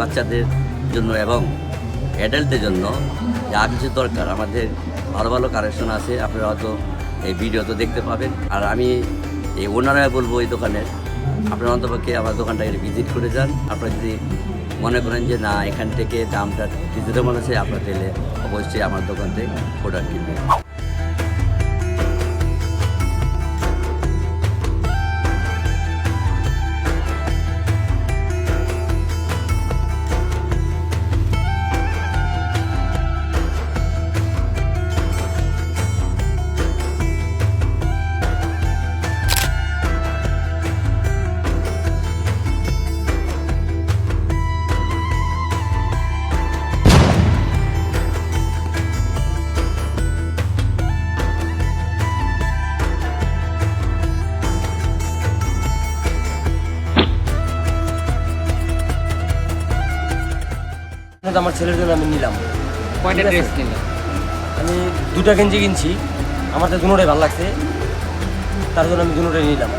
বাচ্চাদের জন্য এবং অ্যাডাল্টদের জন্য যা কিছু দরকার, আমাদের ভালো ভালো কালেকশন আছে, আপনারা হয়তো এই ভিডিও তো দেখতে পাবেন। আর আমি এই ওনারা বলব এই দোকানের আপনারা অন্তপক্ষে আমার দোকানটাকে ভিজিট করে যান। আপনারা যদি মনে করেন যে, না, এখান থেকে দামটা কিছুটা মনে আছে, আপনার পেলে অবশ্যই আমার দোকান থেকে প্রোডাক্ট কিনবেন। তো আমার ছেলের জন্য আমি নিলাম। কয়টা ড্রেস কিনলেন আমি দুটা গেঞ্জি কিনছি। আমার তো দুটোটাই ভালো লাগছে। তার জন্য আমি দুটোটাই নিলাম।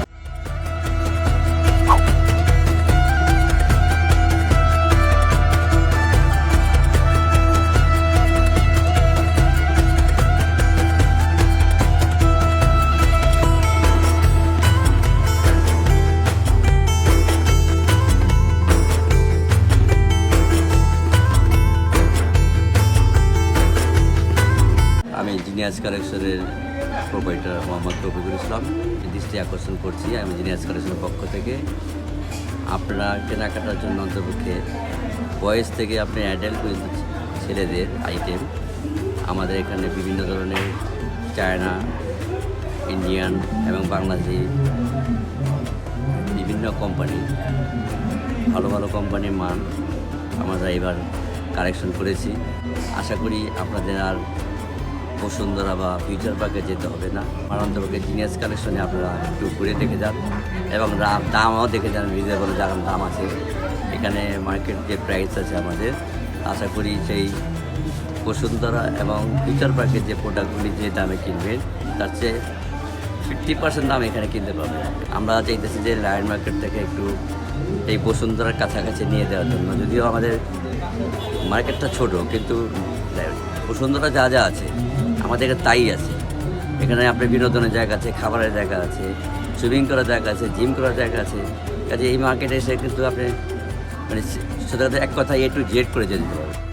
জিনিয়াস কালেকশনের প্রোপাইটার মোহাম্মদ রফিকুল ইসলাম। দৃষ্টি আকর্ষণ করছি আমি জিনিয়াস কালেকশনের পক্ষ থেকে। আপনারা কেনাকাটার জন্য অন্তর্পক্ষে বয়স থেকে আপনি অ্যাডাল্ট পর্যন্ত ছেলেদের আইটেম আমাদের এখানে বিভিন্ন ধরনের চায়না ইন্ডিয়ান এবং বাংলাদেশি বিভিন্ন কোম্পানি ভালো ভালো কোম্পানির মান আমরা এবার কালেকশন করেছি। আশা করি আপনাদের আর বসুন্ধরা বা ফিউচার পার্কে যেতে হবে না। আনন্দবাগে জিনিয়াস কালেকশনে আপনারা একটু ঘুরে দেখে যান এবং দামও দেখে যান রিজনেবল যার দাম আছে। এখানে মার্কেট যে প্রাইস আছে আমাদের, আশা করি সেই বসুন্ধরা এবং ফিউচার পার্কের যে প্রোডাক্টগুলি যে দামে কিনবেন, তার চেয়ে ফিফটি পার্সেন্ট দাম এখানে কিনতে পারবেন। আমরা চাইতেছি যে লায়ন মার্কেট থেকে একটু এই বসুন্ধরার কাছাকাছি নিয়ে দেওয়ার জন্য। যদিও আমাদের মার্কেটটা ছোট, কিন্তু বসুন্ধরা যা যা আছে আমাদের এখানে তাই আছে। এখানে আপনার বিনোদনের জায়গা আছে, খাবারের জায়গা আছে সুইমিং করার জায়গা আছে জিম করার জায়গা আছে। কাজে এই মার্কেটে এসে কিন্তু আপনি মানে সেটা এক কথা এ টু জেড করে যেতে পারবেন